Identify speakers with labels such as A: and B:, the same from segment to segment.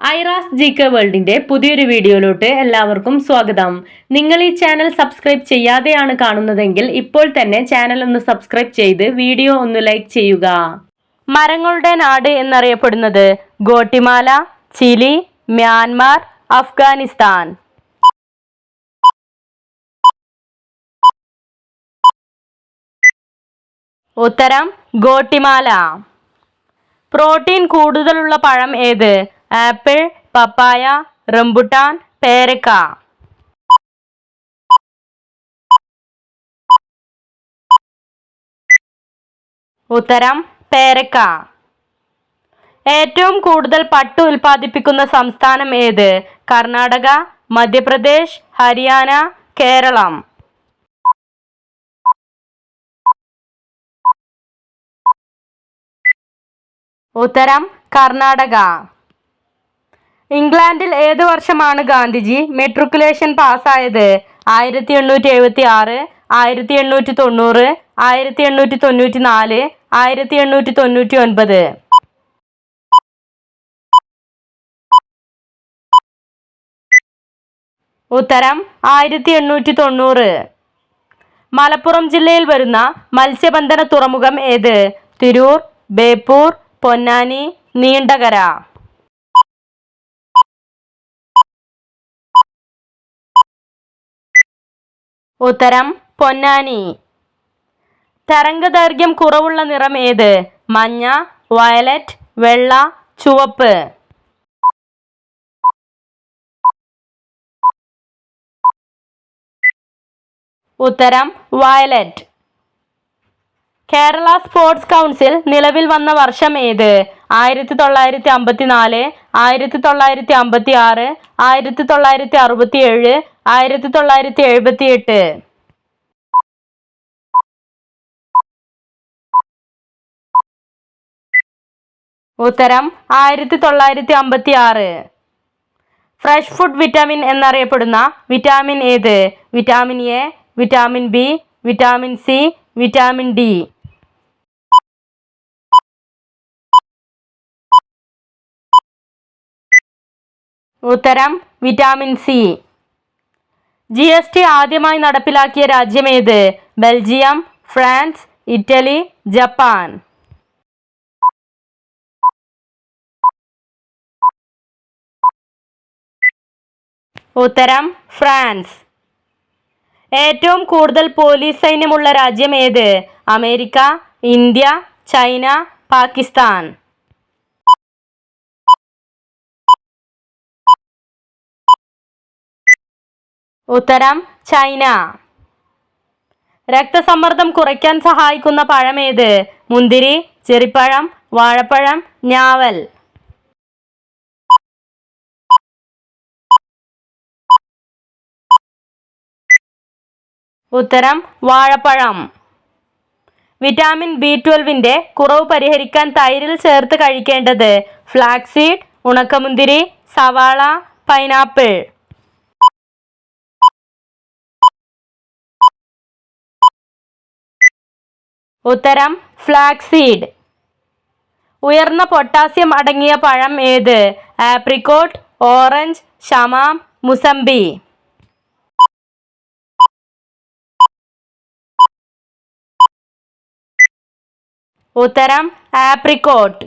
A: Aira's G K വേൾഡിന്റെ പുതിയൊരു വീഡിയോയിലോട്ട് എല്ലാവർക്കും സ്വാഗതം. നിങ്ങൾ ഈ ചാനൽ സബ്സ്ക്രൈബ് ചെയ്യാതെയാണ് കാണുന്നതെങ്കിൽ ഇപ്പോൾ തന്നെ ചാനൽ ഒന്ന് സബ്സ്ക്രൈബ് ചെയ്ത് വീഡിയോ ഒന്ന് ലൈക്ക് ചെയ്യുക. മരങ്ങളുടെ നാട് എന്നറിയപ്പെടുന്നത് ഗോട്ടിമാല ചിലി മ്യാൻമാർ അഫ്ഗാനിസ്ഥാൻ. ഉത്തരം ഗോട്ടിമാല. പ്രോട്ടീൻ കൂടുതലുള്ള പഴം ഏത്? ആപ്പിൾ പപ്പായ റംബുട്ടാൻ പേരക്ക. ഉത്തരം പേരക്ക. ഏറ്റവും കൂടുതൽ പട്ടു ഉൽപ്പാദിപ്പിക്കുന്ന സംസ്ഥാനം ഏത്? കർണാടക മധ്യപ്രദേശ് ഹരിയാന കേരളം. ഉത്തരം കർണാടക. ഇംഗ്ലണ്ടിൽ ഏത് വർഷമാണ് ഗാന്ധിജി മെട്രിക്കുലേഷൻ പാസ്സായത്? ആയിരത്തി എണ്ണൂറ്റി എഴുപത്തി ആറ് ആയിരത്തി എണ്ണൂറ്റി തൊണ്ണൂറ് ആയിരത്തി എണ്ണൂറ്റി തൊണ്ണൂറ്റി നാല് ആയിരത്തി എണ്ണൂറ്റി തൊണ്ണൂറ്റി ഒൻപത് ഉത്തരം ആയിരത്തി എണ്ണൂറ്റി തൊണ്ണൂറ് മലപ്പുറം ജില്ലയിൽ വരുന്ന മത്സ്യബന്ധന തുറമുഖം ഏത്? തിരൂർ ബേപ്പൂർ പൊന്നാനി നീണ്ടകര. ഉത്തരം പൊന്നാനി. തരംഗദൈർഘ്യം കുറവുള്ള നിറം ഏത്? മഞ്ഞ വയലറ്റ് വെള്ള ചുവപ്പ്. ഉത്തരം വയലറ്റ്. കേരള സ്പോർട്സ് കൗൺസിൽ നിലവിൽ വന്ന വർഷം ഏത്? ആയിരത്തി തൊള്ളായിരത്തി അമ്പത്തി നാല് ആയിരത്തി തൊള്ളായിരത്തി അമ്പത്തി ആറ് ആയിരത്തി തൊള്ളായിരത്തി അറുപത്തി ഏഴ് ആയിരത്തി തൊള്ളായിരത്തി എഴുപത്തി എട്ട് ഉത്തരം ആയിരത്തി തൊള്ളായിരത്തി അമ്പത്തി ആറ് ഫ്രഷ് ഫുഡ് വിറ്റാമിൻ എന്നറിയപ്പെടുന്ന വിറ്റാമിൻ ഏത്? Vitamin A vitamin B vitamin C vitamin D. ഉത്തരം vitamin C G S T ആദ്യമായി നടപ്പിലാക്കിയ രാജ്യമേത്? Belgium France Italy Japan. ഉത്തരം ഫ്രാൻസ്. ഏറ്റവും കൂടുതൽ പോലീസ് സൈന്യമുള്ള രാജ്യം ഏത് അമേരിക്ക ഇന്ത്യ ചൈന പാകിസ്ഥാൻ. ഉത്തരം ചൈന. രക്തസമ്മർദ്ദം കുറയ്ക്കാൻ സഹായിക്കുന്ന പഴമേത്? മുന്തിരി ചെറിപ്പഴം വാഴപ്പഴം ഞാവൽ. ഉത്തരം വാഴപ്പഴം. വിറ്റാമിൻ ബി ട്വൽവിന്റെ കുറവ് പരിഹരിക്കാൻ തൈരിൽ ചേർത്ത് കഴിക്കേണ്ടത് ഫ്ലാക്സീഡ് ഉണക്കമുന്തിരി സവാള പൈനാപ്പിൾ. ഉത്തരം ഫ്ലാക്സീഡ് ഉയർന്ന പൊട്ടാസ്യം അടങ്ങിയ പഴം ഏത്? ആപ്രിക്കോട്ട് ഓറഞ്ച് ഷമാം മുസംബി. ഉത്തരം ആപ്രിക്കോട്ട്.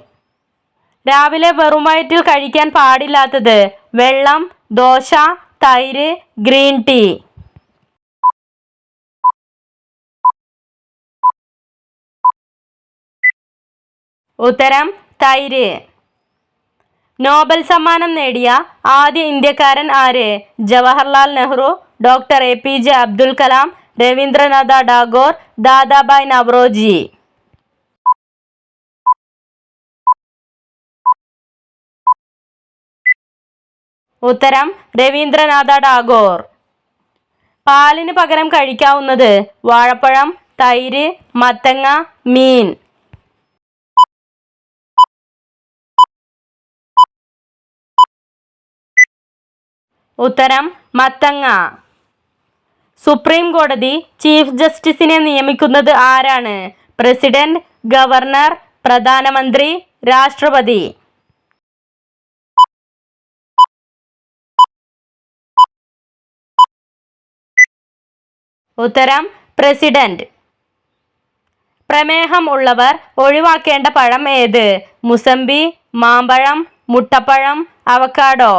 A: രാവിലെ വെറും വയറ്റിൽ കഴിക്കാൻ പാടില്ലാത്തത് വെള്ളം ദോശ തൈര് ഗ്രീൻ ടീ. ഉത്തരം തൈര്. നോബൽ സമ്മാനം നേടിയ ആദ്യ ഇന്ത്യക്കാരൻ ആര്? Jawaharlal Nehru doctor A P J Abdul Kalam Rabindranath Tagore Dadabhai Naoroji ഉത്തരം രവീന്ദ്രനാഥ ടാഗോർ. പാലിന് പകരം കഴിക്കാവുന്നത് വാഴപ്പഴം തൈര് മത്തങ്ങ മീൻ. ഉത്തരം മത്തങ്ങ. സുപ്രീം കോടതി ചീഫ് ജസ്റ്റിസിനെ നിയമിക്കുന്നത് ആരാണ്? പ്രസിഡന്റ് ഗവർണർ പ്രധാനമന്ത്രി രാഷ്ട്രപതി. ഉത്തരം പ്രസിഡന്റ്. പ്രമേഹം ഉള്ളവർ ഒഴിവാക്കേണ്ട പഴം ഏത്? മുസംബി മാമ്പഴം മുട്ടപ്പഴം അവക്കാഡോ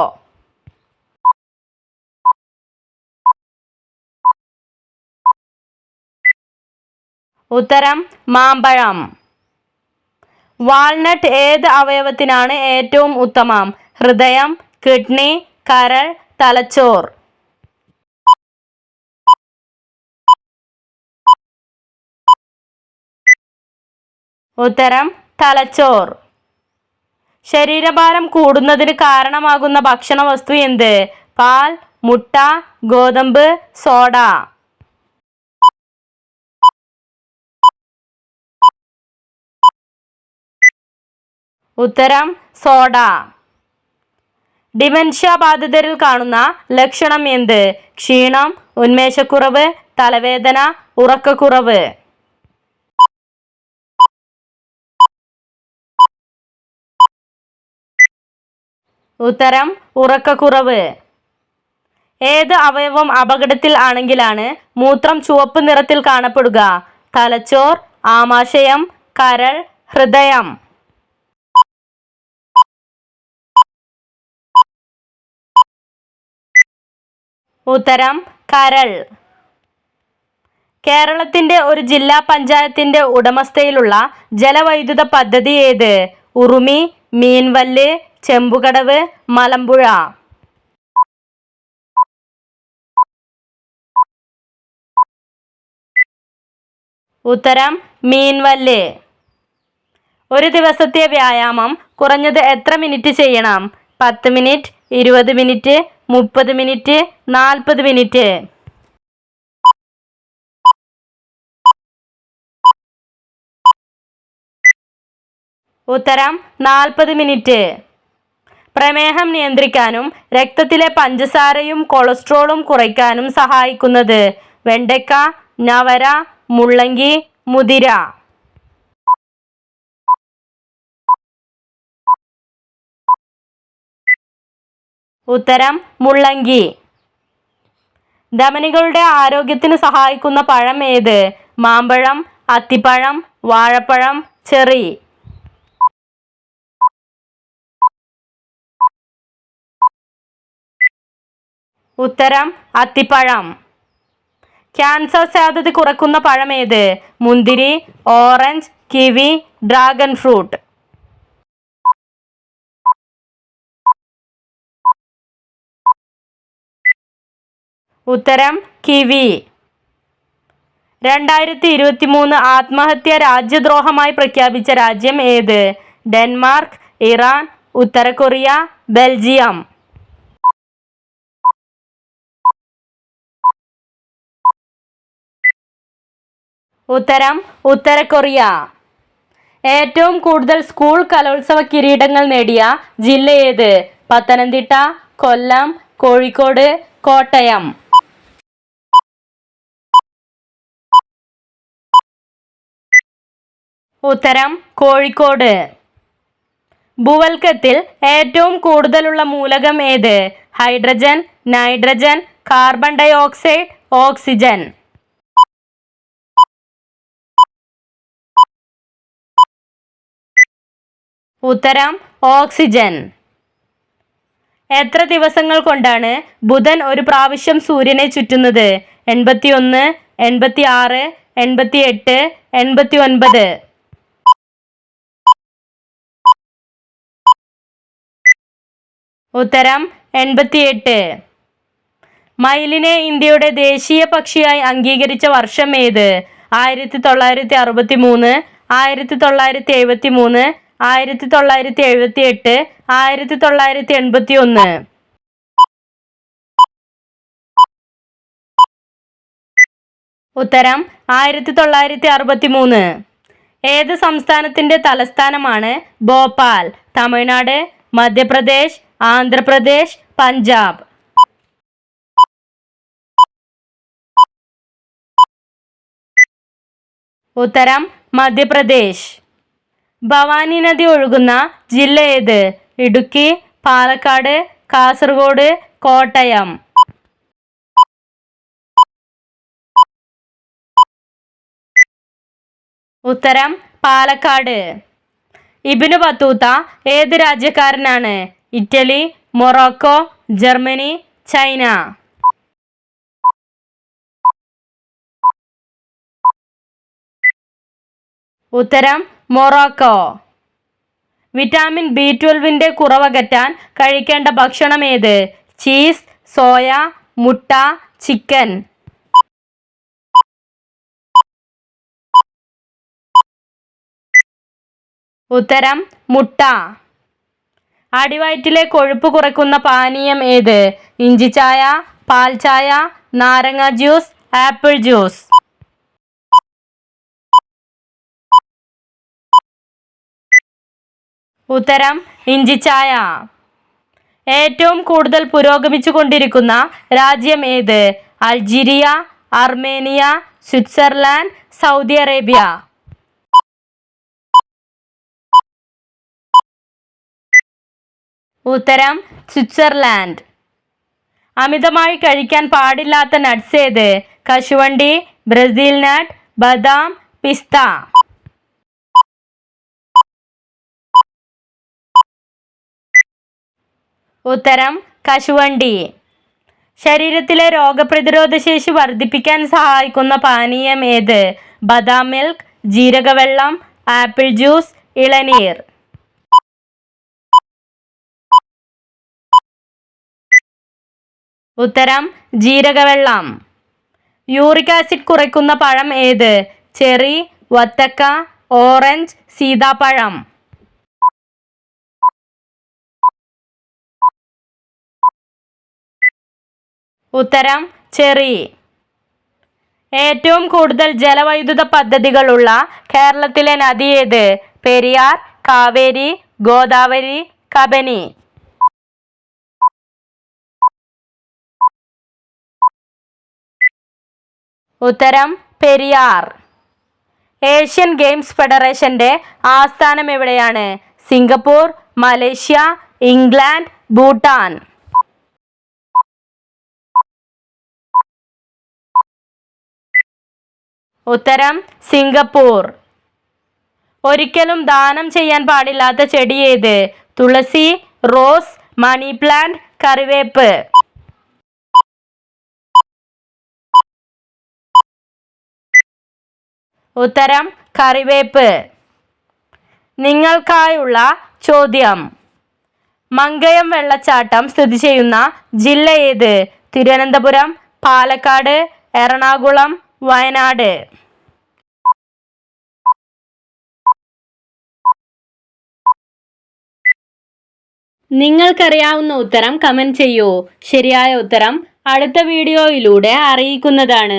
A: ഉത്തരം മാമ്പഴം. വാൾനട്ട് ഏത് അവയവത്തിനാണ് ഏറ്റവും ഉത്തമം? ഹൃദയം കിഡ്നി കരൾ തലച്ചോർ. ഉത്തരം തലച്ചോർ. ശരീരഭാരം കൂടുന്നതിന് കാരണമാകുന്ന ഭക്ഷണ വസ്തു എന്ത്? പാൽ മുട്ട ഗോതമ്പ് സോഡ. ഉത്തരം സോഡ. ഡിമെൻഷ്യ ബാധിതരിൽ കാണുന്ന ലക്ഷണം എന്ത്? ക്ഷീണം ഉന്മേഷക്കുറവ് തലവേദന ഉറക്കക്കുറവ്. ഉത്തരം ഉറക്കക്കുറവ്. ഏത് അവയവം അപകടത്തിൽ ആണെങ്കിലാണ് മൂത്രം ചുവപ്പ് നിറത്തിൽ കാണപ്പെടുക? തലച്ചോർ ആമാശയം കരൾ ഹൃദയം. ഉത്തരം കരൾ. കേരളത്തിന്റെ ഒരു ജില്ലാ പഞ്ചായത്തിന്റെ ഉടമസ്ഥയിലുള്ള ജലവൈദ്യുത പദ്ധതി ഏത്? ഉറുമി മീൻവല്ല് ചെമ്പുകടവ് മലമ്പുഴ. ഉത്തരം മീൻവല്ല്. ഒരു ദിവസത്തെ വ്യായാമം കുറഞ്ഞത് എത്ര മിനിറ്റ് ചെയ്യണം? പത്ത് മിനിറ്റ് ഇരുപത് മിനിറ്റ് മുപ്പത് മിനിറ്റ് നാൽപ്പത് മിനിറ്റ്. ഉത്തരം നാൽപ്പത് മിനിറ്റ്. പ്രമേഹം നിയന്ത്രിക്കാനും രക്തത്തിലെ പഞ്ചസാരയും കൊളസ്ട്രോളും കുറയ്ക്കാനും സഹായിക്കുന്നത് വെണ്ടയ്ക്ക നവര മുള്ളങ്കി മുതിര. ഉത്തരം മുള്ളങ്കി. ധമനികളുടെ ആരോഗ്യത്തിന് സഹായിക്കുന്ന പഴം ഏത്? മാമ്പഴം അത്തിപ്പഴം വാഴപ്പഴം ചെറി. ഉത്തരം അത്തിപ്പഴം. ക്യാൻസർ സാധ്യത കുറക്കുന്ന പഴം ഏത്? മുന്തിരി ഓറഞ്ച് കിവി ഡ്രാഗൺ ഫ്രൂട്ട്. ഉത്തരം കിവി. രണ്ടായിരത്തി ഇരുപത്തി മൂന്ന് ആത്മഹത്യ രാജ്യദ്രോഹമായി പ്രഖ്യാപിച്ച രാജ്യം ഏത്? ഡെൻമാർക്ക് ഇറാൻ ഉത്തര കൊറിയ ബെൽജിയം. ഉത്തരം ഉത്തര കൊറിയ ഏറ്റവും കൂടുതൽ സ്കൂൾ കലോത്സവ കിരീടങ്ങൾ നേടിയ ജില്ല ഏത്? പത്തനംതിട്ട കൊല്ലം കോഴിക്കോട് കോട്ടയം. ഉത്തരം കോഴിക്കോട്. ഭൂവൽക്കത്തിൽ ഏറ്റവും കൂടുതലുള്ള മൂലകം ഏത്? Hydrogen nitrogen carbon dioxide oxygen. ഉത്തരം ഓക്സിജൻ. എത്ര ദിവസങ്ങൾ കൊണ്ടാണ് ബുധൻ ഒരു പ്രാവശ്യം സൂര്യനെ ചുറ്റുന്നത്? എൺപത്തി ഒന്ന് എൺപത്തി ആറ് എൺപത്തി എട്ട് എൺപത്തി ഒൻപത് ഉത്തരം എൺപത്തിയെട്ട്. മയിലിനെ ഇന്ത്യയുടെ ദേശീയ പക്ഷിയായി അംഗീകരിച്ച വർഷം ഏത്? ആയിരത്തി തൊള്ളായിരത്തി അറുപത്തി മൂന്ന് ആയിരത്തി തൊള്ളായിരത്തി എഴുപത്തി മൂന്ന് ആയിരത്തി തൊള്ളായിരത്തി എഴുപത്തി എട്ട് ആയിരത്തി തൊള്ളായിരത്തി എൺപത്തി ഒന്ന് ഉത്തരം ആയിരത്തി തൊള്ളായിരത്തി അറുപത്തി മൂന്ന് ഏത് സംസ്ഥാനത്തിന്റെ തലസ്ഥാനമാണ് ഭോപ്പാൽ? തമിഴ്നാട് മധ്യപ്രദേശ് ആന്ധ്രാപ്രദേശ് പഞ്ചാബ്. ഉത്തരം മധ്യപ്രദേശ്. ഭവാനി നദി ഒഴുകുന്ന ജില്ല ഏത്? ഇടുക്കി പാലക്കാട് കാസർഗോഡ് കോട്ടയം. ഉത്തരം പാലക്കാട്. ഇബിനു ബത്തൂത്ത ഏത് രാജ്യക്കാരനാണ്? Italy Morocco Germany China. ഉത്തരം മൊറോക്കോ. വിറ്റാമിൻ ബി ട്വൽവിന്റെ കുറവകറ്റാൻ കഴിക്കേണ്ട ഭക്ഷണം ഏത് ചീസ് സോയ മുട്ട ചിക്കൻ. ഉത്തരം മുട്ട. അടിവയറ്റിലെ കൊഴുപ്പ് കുറയ്ക്കുന്ന പാനീയം ഏത്? ഇഞ്ചിച്ചായ പാൽ ചായ നാരങ്ങ ജ്യൂസ് ആപ്പിൾ ജ്യൂസ്. ഉത്തരം ഇഞ്ചിച്ചായ ഏറ്റവും കൂടുതൽ പുരോഗമിച്ചു കൊണ്ടിരിക്കുന്ന രാജ്യം ഏത്? Algeria Armenia Switzerland Saudi Arabia. ഉത്തരം സ്വിറ്റ്സർലാൻഡ്. അമിതമായി കഴിക്കാൻ പാടില്ലാത്ത നട്ട്സ് ഏത്? കശുവണ്ടി ബ്രസീൽ നട്ട് ബദാം പിസ്ത. ഉത്തരം കശുവണ്ടി. ശരീരത്തിലെ രോഗപ്രതിരോധ ശേഷി വർദ്ധിപ്പിക്കാൻ സഹായിക്കുന്ന പാനീയം ഏത്? ബദാം മിൽക്ക് ജീരകവെള്ളം ആപ്പിൾ ജ്യൂസ് ഇളനീർ. ഉത്തരം ജീരകവെള്ളം. യൂറിക് ആസിഡ് കുറയ്ക്കുന്ന പഴം ഏത്? ചെറി വത്തക്ക ഓറഞ്ച് സീതാപ്പഴം. ഉത്തരം ചെറി. ഏറ്റവും കൂടുതൽ ജലവൈദ്യുത പദ്ധതികളുള്ള കേരളത്തിലെ നദി ഏത്? പെരിയാർ കാവേരി ഗോദാവരി കബനി. ഉത്തരം പെരിയാർ. ഏഷ്യൻ ഗെയിംസ് ഫെഡറേഷന്റെ ആസ്ഥാനം എവിടെയാണ്? Singapore Malaysia England Bhutan. ഉത്തരം സിംഗപ്പൂർ. ഒരിക്കലും ദാനം ചെയ്യാൻ പാടില്ലാത്ത ചെടി ഏത്? തുളസി റോസ് മണി പ്ലാന്റ് കറിവേപ്പ്. ഉത്തരം കറിവേപ്പ്. നിങ്ങൾക്കായുള്ള ചോദ്യം. മങ്കയം വെള്ളച്ചാട്ടം സ്ഥിതി ചെയ്യുന്ന ജില്ല ഏത്? തിരുവനന്തപുരം പാലക്കാട് എറണാകുളം വയനാട്. നിങ്ങൾക്കറിയാവുന്ന ഉത്തരം കമന്റ് ചെയ്യൂ. ശരിയായ ഉത്തരം അടുത്ത വീഡിയോയിലൂടെ അറിയിക്കുന്നതാണ്.